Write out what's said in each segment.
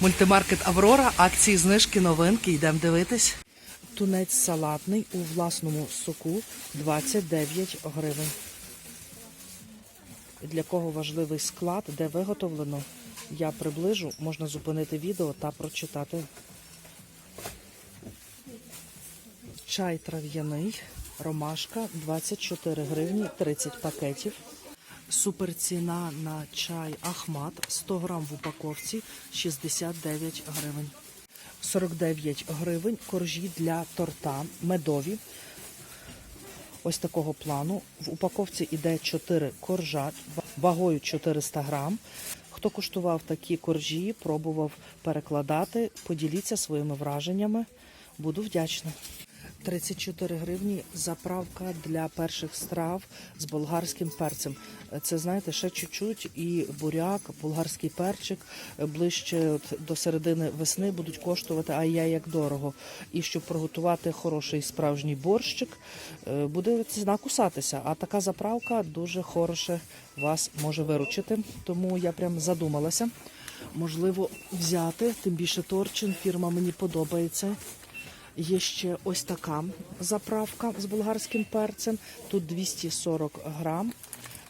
Мультимаркет Аврора, акції знижки, новинки. Йдемо дивитись. Тунець салатний у власному соку 29 гривень. Для кого важливий склад, де виготовлено, я приближу, можна зупинити відео та прочитати. Чай трав'яний, ромашка 24 гривні 30 пакетів. Суперціна на чай Ахмат 100 грам в упаковці 69 гривень. 49 гривень коржі для торта медові. Ось такого плану. В упаковці іде 4 коржа вагою 400 грам. Хто куштував такі коржі, пробував перекладати, поділіться своїми враженнями. Буду вдячна. 34 гривні заправка для перших страв з болгарським перцем. Це знаєте, ще чуть-чуть і буряк, болгарський перчик ближче от до середини весни будуть коштувати, а я як дорого. І щоб приготувати хороший справжній борщик, е, буде ціна кусатися. А така заправка дуже хороше вас може виручити. Тому я прям задумалася. Можливо, взяти, тим більше Торчин, фірма мені подобається. Є ще ось така заправка з болгарським перцем. Тут 240 грам.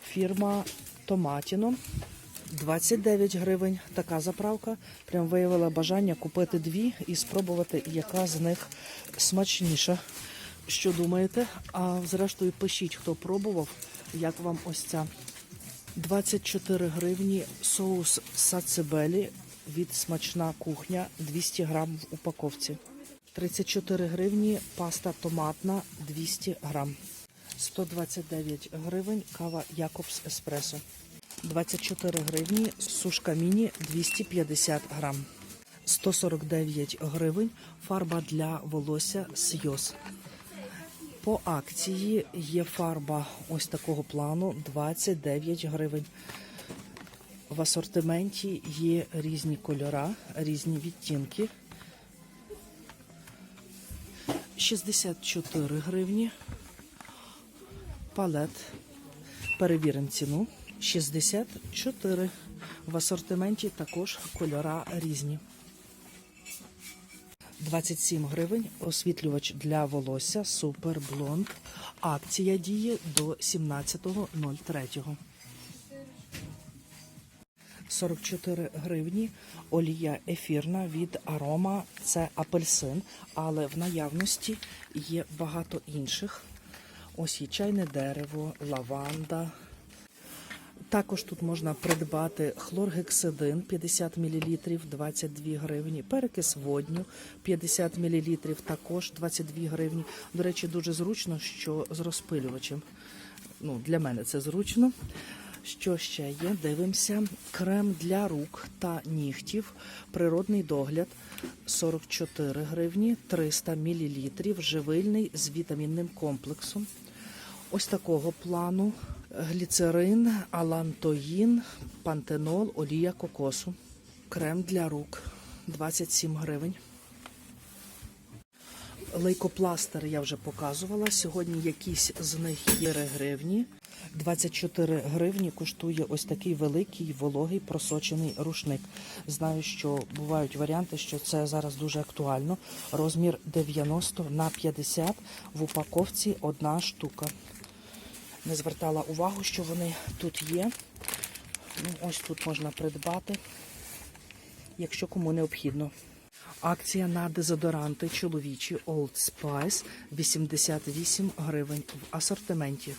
Фірма Томатіно. 29 гривень. Така заправка. Прям виявила бажання купити дві і спробувати, яка з них смачніша. Що думаєте? А зрештою пишіть, хто пробував, як вам ось ця. 24 гривні соус сацебелі від смачна кухня 200 грам в упаковці. 34 гривні паста томатна 200 грам. 129 гривень кава Якобс Еспресо. 24 гривні сушка міні 250 грам. 149 гривень фарба для волосся Сйоз. По акції є фарба ось такого плану 29 гривень. В асортименті є різні кольора, різні відтінки. 64 гривні. Палет. Перевіримо ціну. 64. В асортименті також кольора різні. 27 гривень. Освітлювач для волосся Супер Блонд. Акція діє до 17.03. 44 гривні. Олія ефірна від арома. Це апельсин, але в наявності є багато інших. Ось є чайне дерево, лаванда. Також тут можна придбати хлоргексидин 50 мл 22 гривні, перекис водню 50 мл також 22 гривні. До речі, дуже зручно, що з розпилювачем. Ну, для мене це зручно. Що ще є? Дивимося. Крем для рук та нігтів. Природний догляд 44 гривні, 300 мл, живильний з вітамінним комплексом. Ось такого плану: гліцерин, алантоїн, пантенол, олія кокосу. Крем для рук 27 гривень. Лейкопластир я вже показувала. Сьогодні якісь з них є 3 гривні. 24 гривні коштує ось такий великий вологий просочений рушник. Знаю, що бувають варіанти, що це зараз дуже актуально. Розмір 90 на 50 в упаковці одна штука. Не звертала увагу, що вони тут є. Ну, ось тут можна придбати, якщо кому необхідно. Акція на дезодоранти чоловічі Old Spice 88 гривень в асортименті.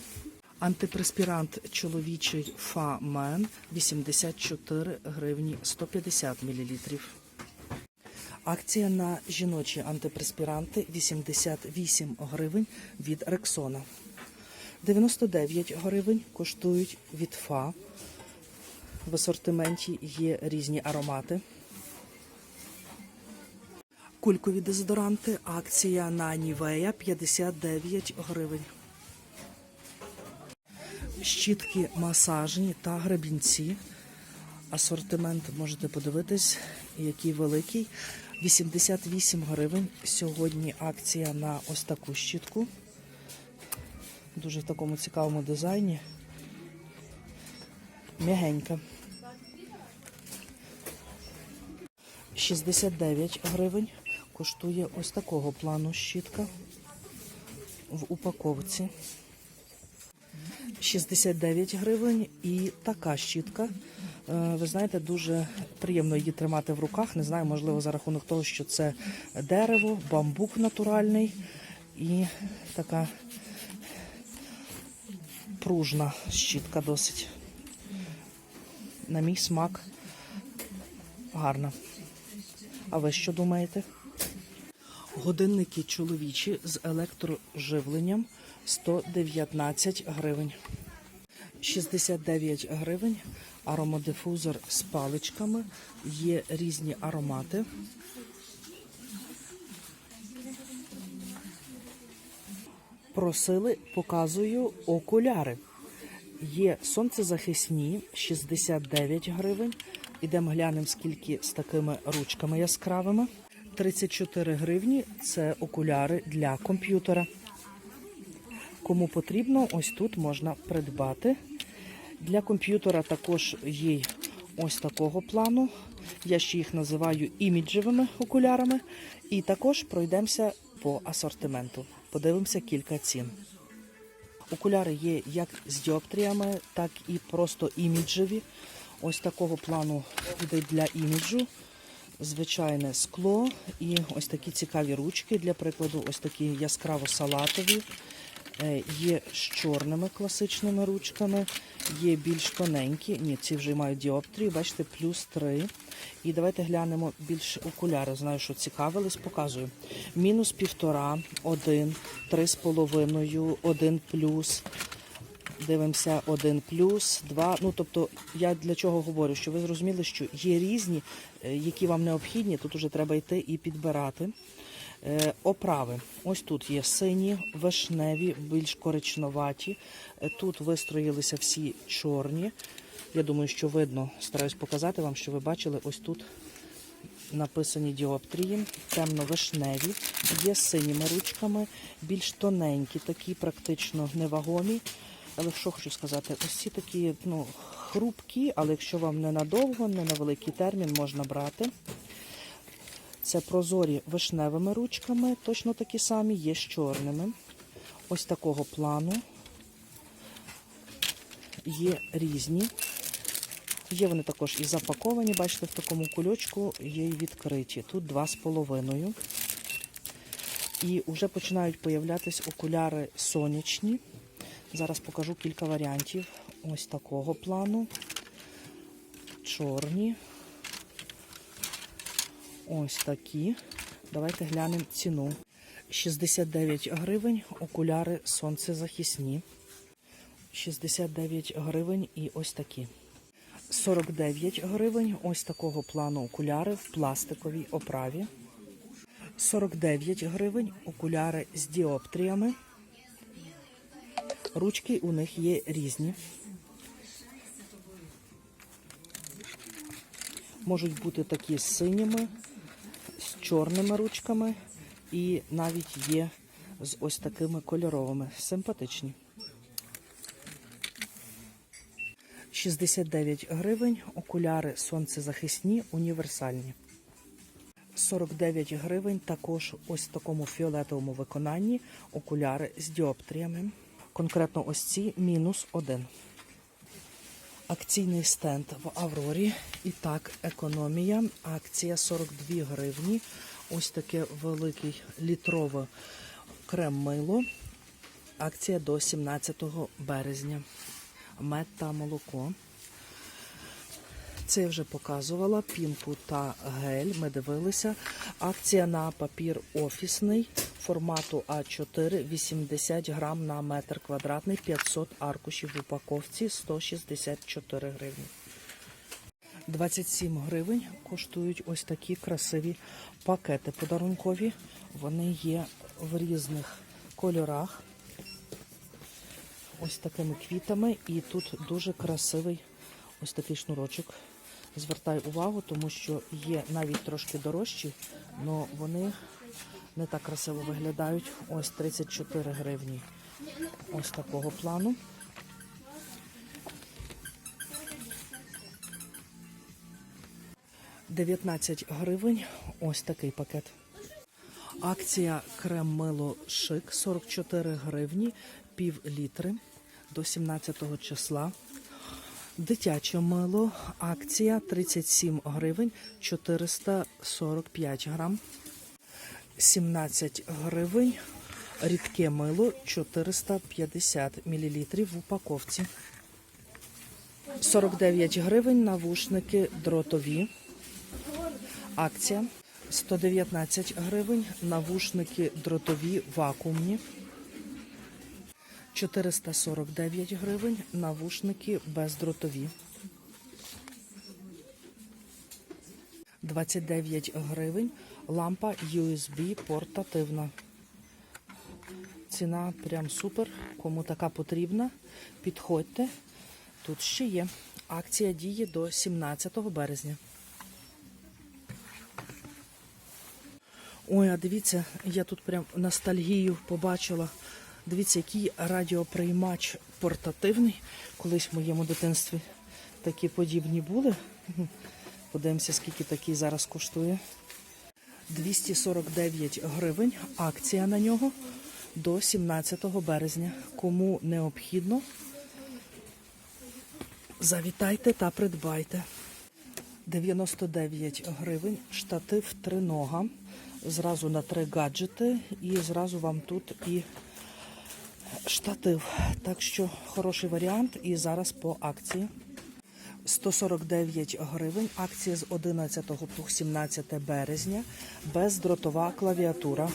Антипреспірант чоловічий Фамен 84 гривні 150 мл. Акція на жіночі антипреспіранти 88 гривень від Рексона. 99 гривень коштують від Фа. В асортименті є різні аромати. Кулькові дезодоранти. Акція на Нівея 59 гривень. Щітки масажні та гребінці. Асортимент можете подивитись, який великий. 88 гривень. Сьогодні акція на ось таку щітку. Дуже в такому цікавому дизайні. М'ягенька. 69 гривень. Коштує ось такого плану щітка в упаковці. 69 гривень і така щітка. Е, Ви знаєте, дуже приємно її тримати в руках. Не знаю, можливо, за рахунок того, що це дерево, бамбук натуральний і така пружна щітка досить. На мій смак гарна. А ви що думаєте? Годинники чоловічі з електроживленням 119 гривень. 69 гривень. Аромадифузор з паличками. Є різні аромати. Просили, показую окуляри. Є сонцезахисні 69 гривень. Ідемо глянемо, скільки з такими ручками яскравими. 34 гривні це окуляри для комп'ютера. Кому потрібно, ось тут можна придбати. Для комп'ютера також є ось такого плану. Я ще їх називаю іміджевими окулярами. І також пройдемося по асортименту. Подивимося кілька цін. Окуляри є як з діоптріями, так і просто іміджеві. Ось такого плану йде для іміджу. Звичайне скло і ось такі цікаві ручки. Для прикладу, ось такі яскраво-салатові. Е, Є з чорними класичними ручками, є більш тоненькі. Ні, ці вже мають діоптрію, бачите, плюс 3. І давайте глянемо більш окуляри. Знаю, що цікавились, показую. Мінус півтора, один, три з половиною, один плюс. Дивимося один плюс, два. Ну тобто, я для чого говорю, що ви зрозуміли, що є різні, е, які вам необхідні. Тут уже треба йти і підбирати. Е, Оправи. Ось тут є сині, вишневі, більш коричневаті. Е, Тут вистроїлися всі чорні. Я думаю, що видно, стараюсь показати вам, що ви бачили. Ось тут написані діоптрії, темно-вишневі, є синіми ручками, більш тоненькі, такі практично невагомі. Але що хочу сказати, ось ці такі ну, хрупкі, але якщо вам не надовго, не на великий термін, можна брати. Це прозорі вишневими ручками, точно такі самі, є з чорними. Ось такого плану. Є різні. Є вони також і запаковані, бачите, в такому кульочку є і відкриті. Тут два з половиною. І вже починають появлятись окуляри сонячні. Зараз покажу кілька варіантів. Ось такого плану. Чорні. Ось такі. Давайте глянемо ціну. 69 гривень, окуляри сонцезахисні. 69 гривень і ось такі. 49 гривень, ось такого плану окуляри в пластиковій оправі. 49 гривень, окуляри з діоптріями. Ручки у них є різні. Можуть бути такі з синіми, з чорними ручками і навіть є з ось такими кольоровими. Симпатичні. 69 гривень, окуляри сонцезахисні, універсальні. 49 гривень також ось в такому фіолетовому виконанні окуляри з діоптріями. Конкретно ось ці мінус один. Акційний стенд в Аврорі. І так, економія. Акція 42 гривні. Ось таке великий літрове крем-мило. Акція до 17 березня. Мед та молоко. Це я вже показувала. Пінку та гель. Ми дивилися. Акція на папір офісний формату А4, 80 грам на метр квадратний, 500 аркушів в упаковці, 164 гривні. 27 гривень коштують ось такі красиві пакети подарункові. Вони є в різних кольорах. Ось такими квітами. І тут дуже красивий ось такий шнурочок. Звертай увагу, тому що є навіть трошки дорожчі, але вони не так красиво виглядають. Ось 34 гривні. Ось такого плану. 19 гривень. Ось такий пакет. Акція крем мило шик 44 гривні, пів літри до 17 числа. Дитяче мило. Акція 37 гривень 445 грам. 17 гривень. Рідке мило 450 мл в упаковці. 49 гривень навушники дротові. Акція 119 гривень. Навушники дротові вакуумні. 449 гривень. Навушники бездротові. 29 гривень. Лампа USB портативна. Ціна прям супер. Кому така потрібна, підходьте. Тут ще є. Акція діє до 17 березня. Ой, а дивіться, я тут прям ностальгію побачила. Дивіться, який радіоприймач портативний. Колись в моєму дитинстві такі подібні були. Подивимося, скільки такий зараз коштує. 249 гривень. Акція на нього до 17 березня. Кому необхідно, завітайте та придбайте. 99 гривень, штатив тринога. Зразу на три гаджети, і зразу вам тут і штатив. Так що хороший варіант. І зараз по акції. 149 гривень. Акція з 11 по 17 березня. Бездротова клавіатура.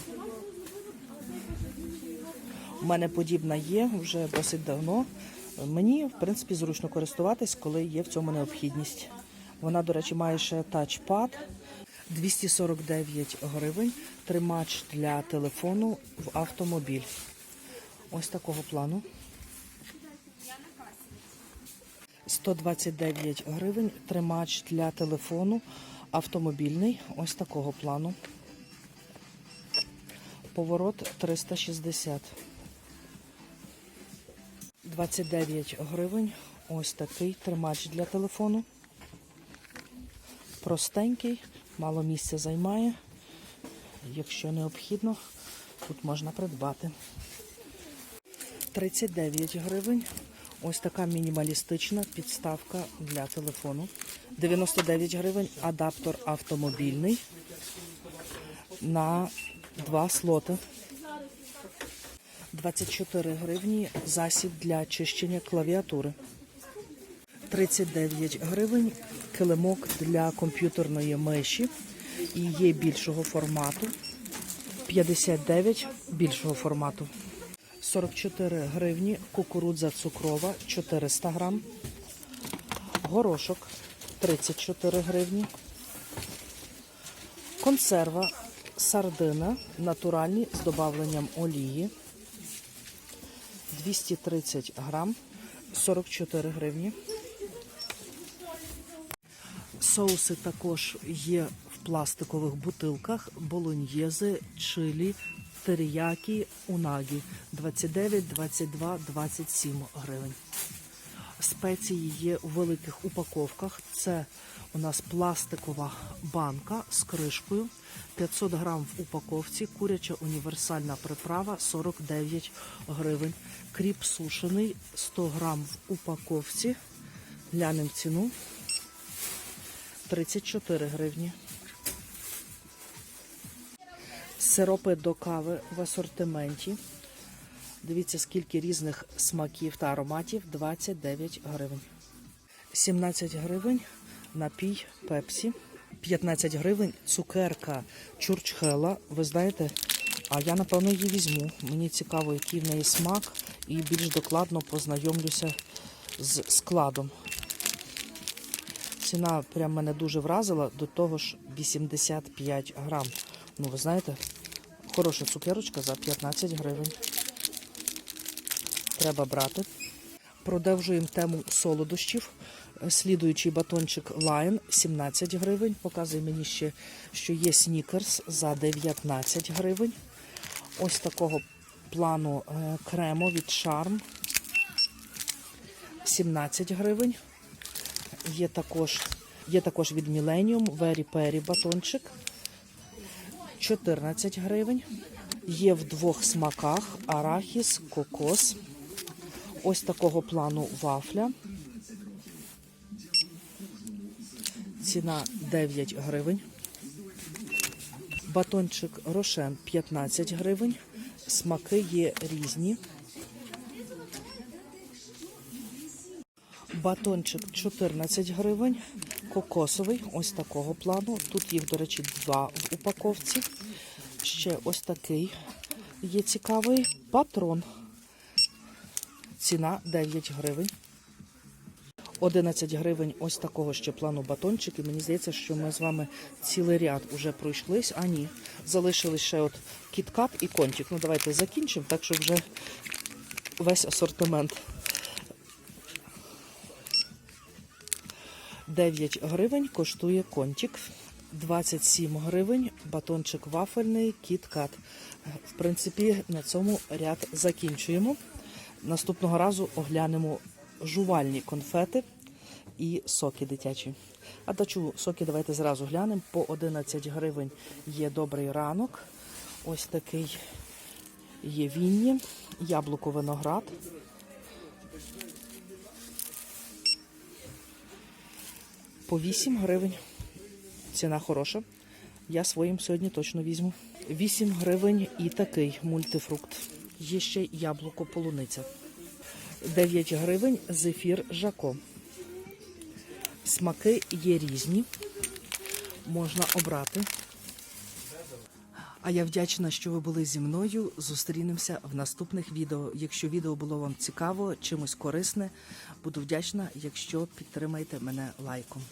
У мене подібна є вже досить давно. Мені, в принципі, зручно користуватись, коли є в цьому необхідність. Вона, до речі, має ще тачпад. 249 гривень. Тримач для телефону в автомобіль. Ось такого плану. 129 гривень. Тримач для телефону автомобільний. Ось такого плану. Поворот 360. 29 гривень. Ось такий тримач для телефону. Простенький, мало місця займає. Якщо необхідно, тут можна придбати. 39 гривень. Ось така мінімалістична підставка для телефону. 99 гривень адаптер автомобільний на два слоти. 24 гривні засіб для чищення клавіатури. 39 гривень килимок для комп'ютерної миші і є більшого формату. 59 більшого формату. 44 гривні кукурудза цукрова 400 грам. Горошок 34 гривні. Консерва сардина натуральні з додавленням олії 230 грам 44 гривні. Соуси також є в пластикових бутилках, болоньєзи, чилі, теріякі, унагі 29, 22, 27 гривень. Спеції є у великих упаковках. Це у нас пластикова банка з кришкою, 500 грам в упаковці, куряча універсальна приправа 49 гривень. Кріп сушений 100 грам в упаковці. Глянемо ціну 34 гривні. Сиропи до кави в асортименті. Дивіться, скільки різних смаків та ароматів 29 гривень. 17 гривень напій пепсі. 15 гривень цукерка чурчхела. Ви знаєте, а я напевно її візьму. Мені цікаво, який в неї смак, і більш докладно познайомлюся з складом. Ціна прям мене дуже вразила, до того ж 85 грам. Ну, ви знаєте, хороша цукерочка за 15 гривень. Треба брати. Продовжуємо тему солодощів. Слідуючий батончик Lion 17 гривень. Показує мені ще, що є снікерс за 19 гривень. Ось такого плану е, кремо від Charm 17 гривень. Є також Є також від Millennium Very Perry батончик 14 гривень. Є в двох смаках арахіс, кокос. Ось такого плану вафля. Ціна 9 гривень. Батончик Рошен 15 гривень. Смаки є різні. Батончик 14 гривень. Кокосовий, ось такого плану. Тут їх, до речі, два в упаковці. Ще ось такий є цікавий. Патрон. Ціна 9 гривень. 11 гривень ось такого ще плану батончик. І мені здається, що ми з вами цілий ряд уже пройшлись. А ні, залишились ще от кіткат і кончик. Ну давайте закінчимо, так що вже весь асортимент. 9 гривень коштує контик. 27 гривень батончик вафельний кіткат. В принципі, на цьому ряд закінчуємо. Наступного разу оглянемо жувальні конфети і соки дитячі. А дачу соки давайте зразу глянемо. По 11 гривень є добрий ранок. Ось такий є вінні, яблуко виноград. По 8 гривень. Ціна хороша. Я своїм сьогодні точно візьму. 8 гривень і такий мультифрукт. Є ще яблуко полуниця. 9 гривень зефір Жако. Смаки є різні. Можна обрати. А я вдячна, що ви були зі мною. Зустрінемося в наступних відео. Якщо відео було вам цікаво, чимось корисне, буду вдячна, якщо підтримаєте мене лайком.